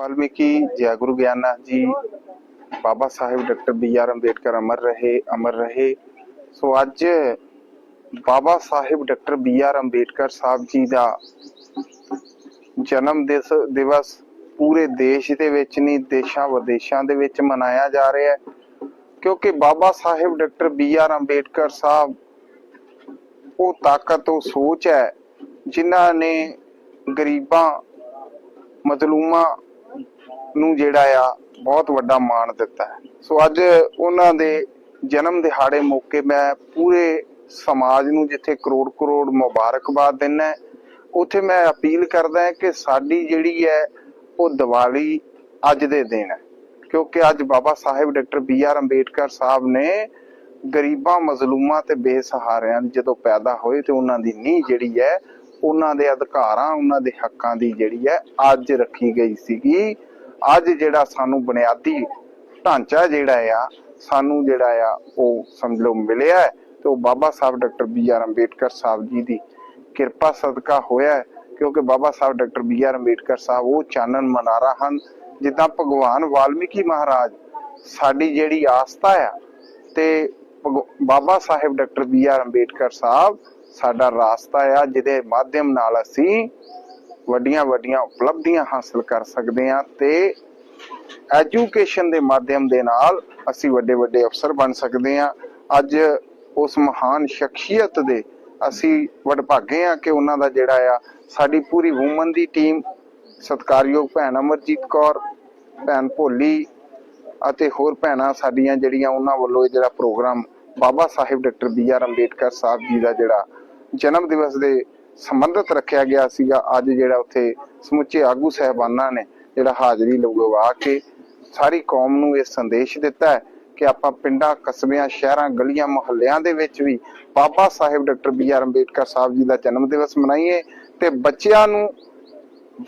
वाल्मीकि जय Guru Gyannath ji Baba Sahib doctor B R Ambedkar ਅਮਰ ਰਹੇ ਅਮਰ ਰਹੇ ਸੋ ਅੱਜ Baba Sahib doctor B R Ambedkar Sahib ji ਦਾ ਜਨਮ ਦਿਸ ਦਿਵਸ ਪੂਰੇ ਦੇਸ਼ ਦੇ ਵਿੱਚ ਨਹੀਂ ਦੇਸ਼ਾਂ ਵਿਦੇਸ਼ਾਂ ਦੇ ਵਿੱਚ ਮਨਾਇਆ ਜਾ ਰਿਹਾ ਹੈ ਕਿਉਂਕਿ Baba Sahib doctor B R Ambedkar Sahib ਉਹ ਤਾਕਤ ਉਹ ਸੋਚ ਹੈ ਜਿਨ੍ਹਾਂ ਨੇ ਗਰੀਬਾਂ ਮਜ਼ਲੂਮਾਂ ਨੂੰ ਜਿਹੜਾ ਆ ਬਹੁਤ ਵੱਡਾ ਮਾਣ ਦਿੱਤਾ ਹੈ। ਸੋ ਅੱਜ ਉਹਨਾਂ ਦੇ ਜਨਮ ਦਿਹਾੜੇ ਮੌਕੇ ਮੈਂ ਪੂਰੇ ਸਮਾਜ ਨੂੰ ਜਿੱਥੇ ਕਰੋੜ ਕਰੋੜ ਮੁਬਾਰਕਬਾਦ ਦਿੰਦਾ ਹੈ, ਮੈਂ ਅਪੀਲ ਕਰਦਾ ਹਾਂ ਕਿ ਸਾਡੀ ਜਿਹੜੀ ਹੈ ਉਹ ਦੀਵਾਲੀ ਅੱਜ ਦੇ ਦਿਨ ਹੈ। ਕਿਉਂਕਿ ਅੱਜ Baba Sahib doctor B R Ambedkar Sahib ਨੇ ਗਰੀਬਾਂ ਮਜ਼ਲੂਮਾਂ ਤੇ ਬੇਸਹਾਰਿਆਂ ਜਦੋਂ ਪੈਦਾ ਹੋਏ ਤੇ ਉਹਨਾਂ ਦੀ ਨੀਂਹ ਜਿਹੜੀ ਹੈ ਉਹਨਾਂ ਦੇ ਅਧਿਕਾਰਾਂ ਉਹਨਾਂ ਦੇ ਹੱਕਾਂ ਦੀ ਜਿਹੜੀ ਹੈ ਅੱਜ ਰੱਖੀ ਗਈ ਸੀਗੀ। ਅੱਜ ਜਿਹੜਾ ਸਾਨੂੰ ਬੁਨਿਆਦੀ ਢਾਂਚਾ ਜਿਹੜਾ ਆ, ਸਾਨੂੰ ਜਿਹੜਾ ਆ, ਉਹ ਸਮਝ ਲਓ ਮਿਲਿਆ ਹੈ ਤੇ ਉਹ Baba Sahib doctor B R Ambedkar Sahib ji ਦੀ ਕਿਰਪਾ ਸਦਕਾ ਹੋਇਆ ਹੈ, ਕਿਉਂਕਿ Baba Sahib doctor B R Ambedkar Sahib ਉਹ ਚਾਨਣ ਮਨਾਰਾ ਹਨ, ਜਿੱਦਾਂ ਭਗਵਾਨ ਵਾਲਮੀਕੀ ਮਹਾਰਾਜ ਸਾਡੀ ਜਿਹੜੀ ਆਸਥਾ ਆ ਤੇ Baba Sahib doctor B R Ambedkar Sahib ਸਾਡਾ ਰਾਸਤਾ ਆ, ਜਿਹਦੇ ਮਾਧਿਅਮ ਨਾਲ ਅਸੀਂ ਵੱਡੀਆਂ ਵੱਡੀਆਂ ਉਪਲਬਧੀਆਂ ਹਾਸਲ ਕਰ ਸਕਦੇ ਹਾਂ ਤੇ ਐਜੂਕੇਸ਼ਨ ਦੇ ਮਾਧਿਅਮ ਦੇ ਨਾਲ ਅਸੀਂ ਵੱਡੇ ਵੱਡੇ ਅਫਸਰ ਬਣ ਸਕਦੇ ਹਾਂ। ਅੱਜ ਉਸ ਮਹਾਨ ਸ਼ਖਸੀਅਤ ਦੇ ਅਸੀਂ ਵਡਭਾਗੇ ਆ ਕਿ ਉਹਨਾਂ ਦਾ ਜਿਹੜਾ ਆ, ਸਾਡੀ ਪੂਰੀ ਵੂਮਨ ਦੀ ਟੀਮ, ਸਤਕਾਰਯੋਗ ਭੈਣ ਅਮਰਜੀਤ ਕੌਰ, ਭੈਣ ਭੋਲੀ ਅਤੇ ਹੋਰ ਭੈਣਾਂ ਸਾਡੀਆਂ ਜਿਹੜੀਆਂ ਉਹਨਾਂ ਵੱਲੋਂ ਇਹ ਜਿਹੜਾ programme Baba Sahib doctor B R Ambedkar Sahib ji ਦਾ ਜਿਹੜਾ ਜਨਮ ਦਿਵਸ ਦੇ ਸੰਬੰਧਿਤ ਰੱਖਿਆ ਗਿਆ ਸੀਗਾ। ਅੱਜ ਜਿਹੜਾ ਉੱਥੇ ਸਮੁੱਚੇ ਆਗੂ ਸਹਿਬਾਨਾਂ ਨੇ ਜਿਹੜਾ ਹਾਜ਼ਰੀ ਲਗਵਾ ਕੇ ਸਾਰੀ ਕੌਮ ਨੂੰ ਇਹ ਸੰਦੇਸ਼ ਦਿੱਤਾ ਹੈ ਕਿ ਆਪਾਂ ਪਿੰਡਾਂ, ਕਸਬਿਆਂ, ਸ਼ਹਿਰਾਂ, ਗਲੀਆਂ, ਮੁਹੱਲਿਆਂ ਦੇ ਵਿੱਚ ਵੀ Baba Sahib doctor B R Ambedkar Sahib ji ਦਾ ਜਨਮ ਦਿਵਸ ਮਨਾਈਏ ਤੇ ਬੱਚਿਆਂ ਨੂੰ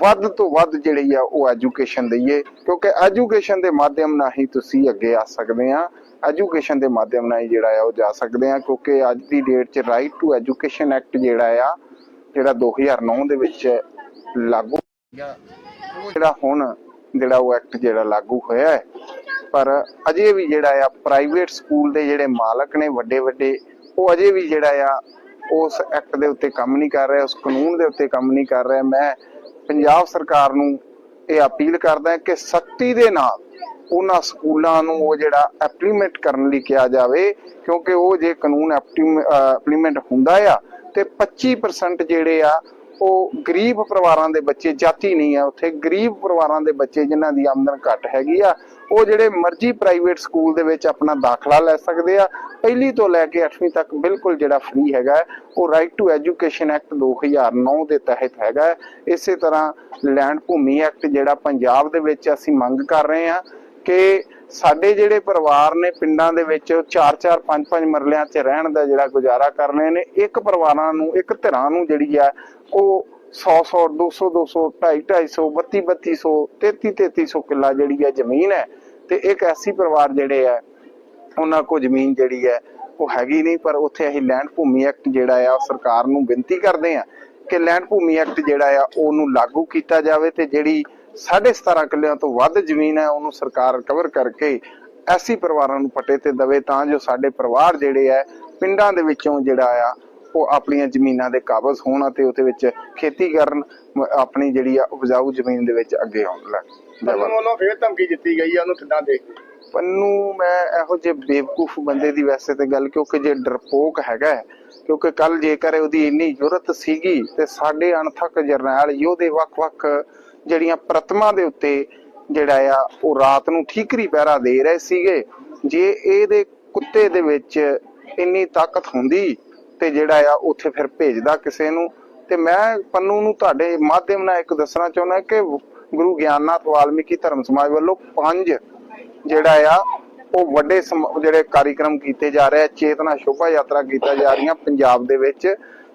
ਵੱਧ ਤੋਂ ਵੱਧ ਜਿਹੜੀ ਆ ਉਹ ਐਜੂਕੇਸ਼ਨ ਦਈਏ। ਕਿਉਂਕਿ ਐਜੂਕੇਸ਼ਨ ਦੇ ਮਾਧਿਅਮ ਨਾਲ ਹੀ ਤੁਸੀਂ ਅੱਗੇ ਆ ਸਕਦੇ ਆ। ਐਜੂਕੇਸ਼ਨ ਦੇ ਮਾਧਿਅਮ ਨਾਲ ਹੀ ਜਿਹੜਾ ਆ ਉਹ ਜਾ ਸਕਦੇ ਆ। ਕਿਉਂਕਿ ਅੱਜ ਦੀ ਡੇਟ 'ਚ ਰਾਈਟ ਟੂ ਐਜੂਕੇਸ਼ਨ ਐਕਟ ਜਿਹੜਾ ਆ ਜਿਹੜਾ 2009 ਦੇ ਵਿੱਚ ਲਾਗੂ ਜਿਹੜਾ ਹੁਣ ਜਿਹੜਾ ਉਹ ਐਕਟ ਜਿਹੜਾ ਲਾਗੂ ਹੋਇਆ ਹੈ। ਪਰ ਅਜੇ ਵੀ ਜਿਹੜਾ ਆ, ਪ੍ਰਾਈਵੇਟ ਸਕੂਲ ਦੇ ਜਿਹੜੇ ਮਾਲਕ ਨੇ ਵੱਡੇ ਵੱਡੇ, ਉਹ ਅਜੇ ਵੀ ਜਿਹੜਾ ਆ, ਉਸ ਐਕਟ ਦੇ ਉੱਤੇ ਕੰਮ ਨਹੀਂ ਕਰ ਰਿਹਾ, ਉਸ ਕਾਨੂੰਨ ਦੇ ਉੱਤੇ ਕੰਮ ਨਹੀਂ ਕਰ ਰਿਹਾ। ਮੈਂ ਪੰਜਾਬ ਸਰਕਾਰ ਨੂੰ ਇਹ ਅਪੀਲ ਕਰਦਾ ਕਿ ਸਖਤੀ ਦੇ ਨਾਲ ਉਹਨਾਂ ਸਕੂਲਾਂ ਨੂੰ ਉਹ ਜਿਹੜਾ ਐਪਲੀਮੈਂਟ ਕਰਨ ਲਈ ਕਿਹਾ ਜਾਵੇ, ਕਿਉਂਕਿ ਉਹ ਜੇ ਕਾਨੂੰਨ ਐਪਲੀਮੈਂਟ ਹੁੰਦਾ ਆ ਤੇ 25% ਜਿਹੜੇ ਆ, ਉਹ ਗਰੀਬ ਪਰਿਵਾਰਾਂ ਦੇ ਬੱਚੇ, ਜਾਤੀ ਨਹੀਂ ਆ ਉੱਥੇ ਗਰੀਬ ਪਰਿਵਾਰਾਂ ਦੇ ਬੱਚੇ ਜਿਨ੍ਹਾਂ ਦੀ ਆਮਦਨ ਘੱਟ ਹੈਗੀ ਆ, ਉਹ ਜਿਹੜੇ ਮਰਜ਼ੀ ਪ੍ਰਾਈਵੇਟ ਸਕੂਲ ਦੇ ਵਿੱਚ ਆਪਣਾ ਦਾਖਲਾ ਲੈ ਸਕਦੇ ਆ ਪਹਿਲੀ ਤੋਂ ਲੈ ਕੇ 8ਵੀਂ ਤੱਕ ਬਿਲਕੁਲ ਜਿਹੜਾ ਫ੍ਰੀ ਹੈਗਾ ਉਹ ਰਾਈਟ ਟੂ ਐਜੂਕੇਸ਼ਨ ਐਕਟ 2009 ਦੇ ਤਹਿਤ ਹੈਗਾ ਹੈ। ਇਸੇ ਤਰ੍ਹਾਂ ਲੈਂਡ ਭੂਮੀ ਐਕਟ ਜਿਹੜਾ ਪੰਜਾਬ ਦੇ ਵਿੱਚ ਅਸੀਂ ਮੰਗ ਕਰ ਰਹੇ ਹਾਂ ਕਿ ਸਾਡੇ ਜਿਹੜੇ ਪਰਿਵਾਰ ਨੇ ਪਿੰਡਾਂ ਦੇ ਵਿੱਚ 4-4 5-5 ਮਰਲਿਆਂ 'ਚ ਰਹਿਣ ਦਾ ਜਿਹੜਾ ਗੁਜ਼ਾਰਾ ਕਰ ਨੇ, ਇੱਕ ਪਰਿਵਾਰਾਂ ਨੂੰ, ਇੱਕ ਧਿਰਾਂ ਨੂੰ ਜਿਹੜੀ ਆ, ਉਹ 100-100 200-200 250 32-3200 33-3300 ਕਿੱਲਾ ਜਿਹੜੀ ਹੈ ਜ਼ਮੀਨ ਹੈ। ਤੇ ਇੱਕ ਐਸੀ ਪਰਿਵਾਰ ਜਿਹੜੇ ਆ, ਉਹਨਾਂ ਕੋ ਜ਼ਮੀਨ ਜਿਹੜੀ ਹੈ ਉਹ ਹੈਗੀ ਨਹੀਂ, ਪਰ ਉੱਥੇ ਅਸੀਂ ਲੈਂਡ ਭੂਮੀ ਐਕਟ ਜਿਹੜਾ ਆ, ਉਹ ਸਰਕਾਰ ਨੂੰ ਬੇਨਤੀ ਕਰਦੇ ਆ ਕਿ ਲੈਂਡ ਭੂਮੀ ਐਕਟ ਜਿਹੜਾ ਆ, ਉਹਨੂੰ ਲਾਗੂ ਕੀਤਾ ਜਾਵੇ ਤੇ ਜਿਹੜੀ 17.5 ਕਿੱਲਿਆਂ ਤੋਂ ਵੱਧ ਜ਼ਮੀਨ ਹੈ ਉਹਨੂੰ ਸਰਕਾਰ ਕਵਰ ਕਰਕੇ ਐਸੀ ਪਰਿਵਾਰਾਂ ਨੂੰ ਪੱਟੇ ਤੇ ਦਵੇ ਤਾਂ ਜੋ ਸਾਡੇ ਪਰਿਵਾਰ ਜਿਹੜੇ ਆ ਪਿੰਡਾਂ ਦੇ ਵਿੱਚੋਂ ਜਿਹੜਾ ਆ ਉਹ ਆਪਣੀਆਂ ਜ਼ਮੀਨਾਂ ਦੇ ਕਾਬਜ਼ ਹੋਣ ਅਤੇ ਉਹਦੇ ਵਿੱਚ ਖੇਤੀ ਕਰਨ ਆਪਣੀ ਜਿਹੜੀ ਆ ਉਪਜਾਊ ਜ਼ਮੀਨ ਦੇ ਵਿੱਚ ਅੱਗੇ ਆਉਣ ਲੱਗ। ਵੱਲੋਂ ਫੇਰ ਧਮਕੀ ਦਿੱਤੀ ਗਈ ਆ ਉਹਨੂੰ ਕਿੱਦਾਂ ਦੇਖਦੇ ਪੰਨੂ ਮੈਂ ਇਹੋ ਜਿਹੇ ਬੇਵਕੂਫ ਬੰਦੇ ਦੀ ਵੈਸੇ ਤੇ ਗੱਲ ਕਿਉਂਕਿ ਜੇ ਡਰਪੋਕ ਹੈਗਾ ਹੈ, ਕਿਉਂਕਿ ਕੱਲ ਜੇਕਰ ਉਹਦੀ ਇੰਨੀ ਜ਼ਰੂਰਤ ਸੀਗੀ ਤੇ ਸਾਡੇ ਅਣਥੱਕ ਜਰਨੈਲ ਯੋਧੇ ਵੱਖ-ਵੱਖ ਜਿਹੜੀਆਂ ਪ੍ਰਤਮਾ ਦੇ ਉੱਤੇ ਜਿਹੜਾ ਆ, ਉਹ ਰਾਤ ਨੂੰ ਠੀਕਰੀ ਪਹਿਰਾ ਦੇ ਰਹੇ ਸੀਗੇ। ਜੇ ਇਹਦੇ ਕੁੱਤੇ ਦੇ ਵਿੱਚ ਇੰਨੀ ਤਾਕਤ ਹੁੰਦੀ ਤੇ ਜਿਹੜਾ ਆ, ਉੱਥੇ ਫਿਰ ਭੇਜਦਾ ਕਿਸੇ ਨੂੰ। ਤੇ ਮੈਂ ਪੰਨੂ ਨੂੰ ਤੁਹਾਡੇ ਮਾਧਿਅਮ ਨਾਲ ਇੱਕ ਦੱਸਣਾ ਚਾਹੁੰਦਾ ਕਿ ਗੁਰੂ ਗਿਆਨਨਾਥ ਵਾਲਮੀਕੀ ਧਰਮ ਸਮਾਜ ਵੱਲੋਂ ਪੰਜ ਜਿਹੜਾ ਆ, ਉਹ ਵੱਡੇ ਜਿਹੜੇ ਕਾਰਿਕਰਮ ਕੀਤੇ ਜਾ ਰਹੇ ਆ, ਚੇਤਨਾ ਸ਼ੋਭਾ ਯਾਤਰਾ ਕੀਤਾ ਜਾ ਰਹੀਆਂ ਪੰਜਾਬ ਦੇ ਵਿੱਚ।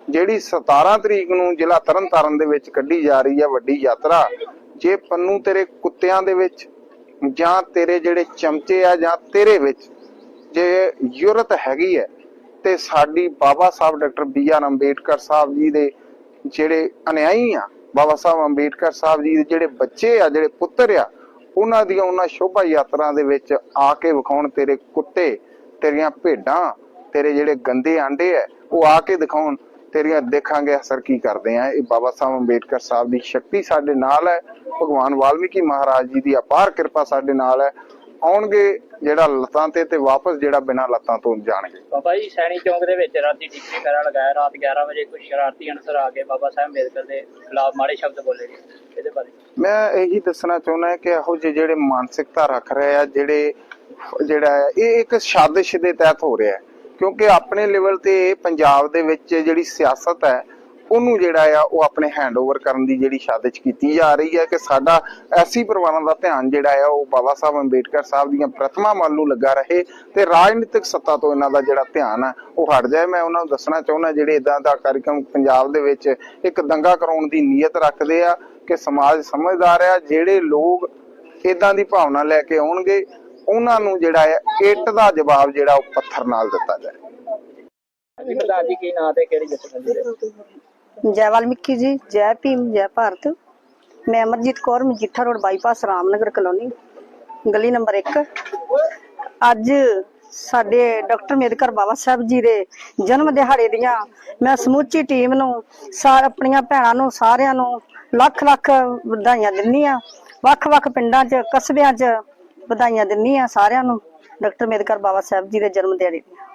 ਜਿਹੜੀ 17 ਤਰੀਕ ਨੂੰ ਜ਼ਿਲ੍ਹਾ ਤਰਨਤਾਰਨ ਦੇ ਵਿੱਚ ਕੱਢੀ ਜਾ ਰਹੀ ਹੈ ਵੱਡੀ ਯਾਤਰਾ, ਜੇ ਪੰਨੂ ਤੇਰੇ ਕੁੱਤਿਆਂ ਦੇ ਵਿੱਚ ਜਾਂ ਤੇਰੇ ਜਿਹੜੇ ਚਮਚੇ ਆ ਜਾਂ ਤੇਰੇ ਵਿੱਚ ਜੇ ਯੁਰਤ ਹੈਗੀ ਹੈ ਤੇ ਸਾਡੀ Baba Sahib doctor B R Ambedkar Sahib ji ਦੇ ਜਿਹੜੇ ਅਨਿਆਈ ਆ, ਬਾਬਾ ਸਾਹਿਬ ਅੰਬੇਡਕਰ ਸਾਹਿਬ ਜੀ ਦੇ ਜਿਹੜੇ ਬੱਚੇ ਆ, ਜਿਹੜੇ ਪੁੱਤਰ ਆ, ਉਹਨਾਂ ਦੀਆਂ ਉਹਨਾਂ ਸ਼ੋਭਾ ਯਾਤਰਾ ਦੇ ਵਿੱਚ ਆ ਕੇ ਵਿਖਾਉਣ ਤੇਰੇ ਕੁੱਤੇ, ਤੇਰੀਆਂ ਭੇਡਾਂ, ਤੇਰੇ ਜਿਹੜੇ ਗੰਦੇ ਆਂਡੇ ਆ ਉਹ ਆ ਕੇ ਦਿਖਾਉਣ ਤੇਰੀਆਂ ਦੇਖਾਂਗੇ ਅਸਰ ਕੀ ਕਰਦੇ ਆ। ਇਹ ਬਾਬਾ ਸਾਹਿਬ ਅੰਬੇਡਕਰ ਸਾਹਿਬ ਦੀ ਸ਼ਕਤੀ ਸਾਡੇ ਨਾਲ ਹੈ। ਭਗਵਾਨ ਵਾਲਮੀਕੀ ਮਹਾਰਾਜ ਜੀ ਦੀ ਅਪਾਰ ਕਿਰਪਾ ਸਾਡੇ ਨਾਲ ਹੈ। ਆਉਣਗੇ ਜਿਹੜਾ ਲੱਤਾਂ ਤੇ ਤੇ ਵਾਪਸ ਜਿਹੜਾ ਬਿਨਾਂ ਲੱਤਾਂ ਤੋਂ ਜਾਣਗੇ। ਬਾਬਾ ਜੀ ਸੈਣੀ ਚੌਂਕ ਦੇ ਵਿੱਚ ਰਾਤੀ ਟਿੱਕਰੀ ਕਰਾ ਲਗਾਇਆ। ਰਾਤ 11 ਵਜੇ ਕੁਝ ਸ਼ਰਾਰਤੀ ਅਨਸਰ ਆ ਕੇ ਬਾਬਾ ਸਾਹਿਬ ਅੰਬੇਦਕਰ ਦੇ ਖਿਲਾਫ ਮਾੜੇ ਸ਼ਬਦ ਬੋਲੇ ਨੇ ਇਹਦੇ ਬਾਰੇ ਮੈਂ ਇਹੀ ਦੱਸਣਾ ਚਾਹੁੰਦਾ ਕਿ ਇਹੋ ਜਿਹੇ ਜਿਹੜੇ ਮਾਨਸਿਕਤਾ ਰੱਖ ਰਹੇ ਆ ਜਿਹੜੇ ਜਿਹੜਾ ਇਹ ਇੱਕ ਸਾਜ਼ਿਸ਼ ਦੇ ਤਹਿਤ ਹੋ ਰਿਹਾ ਹੈ। ਕਿਉਂਕਿ ਆਪਣੇ ਲੈਵਲ ਤੇ ਪੰਜਾਬ ਦੇ ਵਿੱਚ ਜਿਹੜੀ ਸਿਆਸਤ ਹੈ, ਉਹਨੂੰ ਜਿਹੜਾ ਆ, ਉਹ ਆਪਣੇ ਹੈਂਡਓਵਰ ਕਰਨ ਦੀ ਜਿਹੜੀ ਸਾਜ਼ਿਸ਼ ਕੀਤੀ ਜਾ ਰਹੀ ਹੈ ਕਿ ਸਾਡਾ ਐਸੀ ਪਰਿਵਾਰਾਂ ਦਾ ਧਿਆਨ ਜਿਹੜਾ ਆ, ਉਹ ਬਾਬਾ ਸਾਹਿਬ ਅੰਬੇਡਕਰ ਸਾਹਿਬ ਦੀਆਂ ਪ੍ਰਤਿਮਾ ਵੱਲ ਨੂੰ ਲੱਗਾ ਰਹੇ ਤੇ ਰਾਜਨੀਤਿਕ ਸੱਤਾ ਤੋਂ ਇਹਨਾਂ ਦਾ ਜਿਹੜਾ ਧਿਆਨ ਹੈ ਉਹ ਹਟ ਜਾਏ। ਮੈਂ ਉਹਨਾਂ ਨੂੰ ਦੱਸਣਾ ਚਾਹੁੰਦਾ ਜਿਹੜੇ ਇਦਾਂ ਦਾ ਕਾਰਜਕ੍ਰਮ ਪੰਜਾਬ ਦੇ ਵਿੱਚ ਇੱਕ ਦੰਗਾ ਕਰਾਉਣ ਦੀ ਨੀਅਤ ਰੱਖਦੇ ਆ ਕਿ ਸਮਾਜ ਸਮਝਦਾਰ ਆ, ਜਿਹੜੇ ਲੋਕ ਇਦਾਂ ਦੀ ਭਾਵਨਾ ਲੈ ਕੇ ਆਉਣਗੇ ਉਹਨਾਂ ਨੂੰ ਜਿਹੜਾ ਹੈ ਇੱਟ ਦਾ ਜਵਾਬ ਜਿਹੜਾ ਉਹ ਪੱਥਰ ਨਾਲ ਦਿੱਤਾ ਜਾਏ। ਜੀ ਪ੍ਰਧਾਨ ਜੀ ਕੀ ਨਾਂ ਤੇ ਕਿਹੜੀ ਜਥੇਬੰਦੀ ਦੇ? ਜੈ ਵਾਲਮੀਕੀ ਜੀ ਜੈ ਭੀਮ ਜੈ ਭਾਰਤ। ਮੈਂ Amarjeet Kaur Majitha road bypass Ramnagar colony ਗਲੀ ਨੰਬਰ 1 ਅੱਜ ਸਾਡੇ ਡਾਕਟਰ ਅੰਬੇਦਕਰ ਬਾਬਾ ਸਾਹਿਬ ਜੀ ਦੇ ਜਨਮ ਦਿਹਾੜੇ ਦੀਆਂ ਮੈਂ ਸਮੁੱਚੀ ਟੀਮ ਨੂੰ ਸਾਰ ਆਪਣੀਆਂ ਭੈਣਾਂ ਨੂੰ ਸਾਰਿਆਂ ਨੂੰ ਲੱਖ ਲੱਖ ਵਧਾਈਆਂ ਦਿੰਨੀ ਆ ਵੱਖ-ਵੱਖ ਪਿੰਡਾਂ 'ਚ ਕਸਬਿਆਂ 'ਚ ਵਧਾਈਆਂ ਦਿੰਨੀ ਆ ਸਾਰਿਆਂ ਨੂੰ ਡਾਕਟਰ ਅੰਬੇਦਕਰ ਬਾਬਾ ਸਾਹਿਬ ਜੀ ਦੇ ਜਨਮ ਦਿਹਾੜੇ ਦੀਆਂ।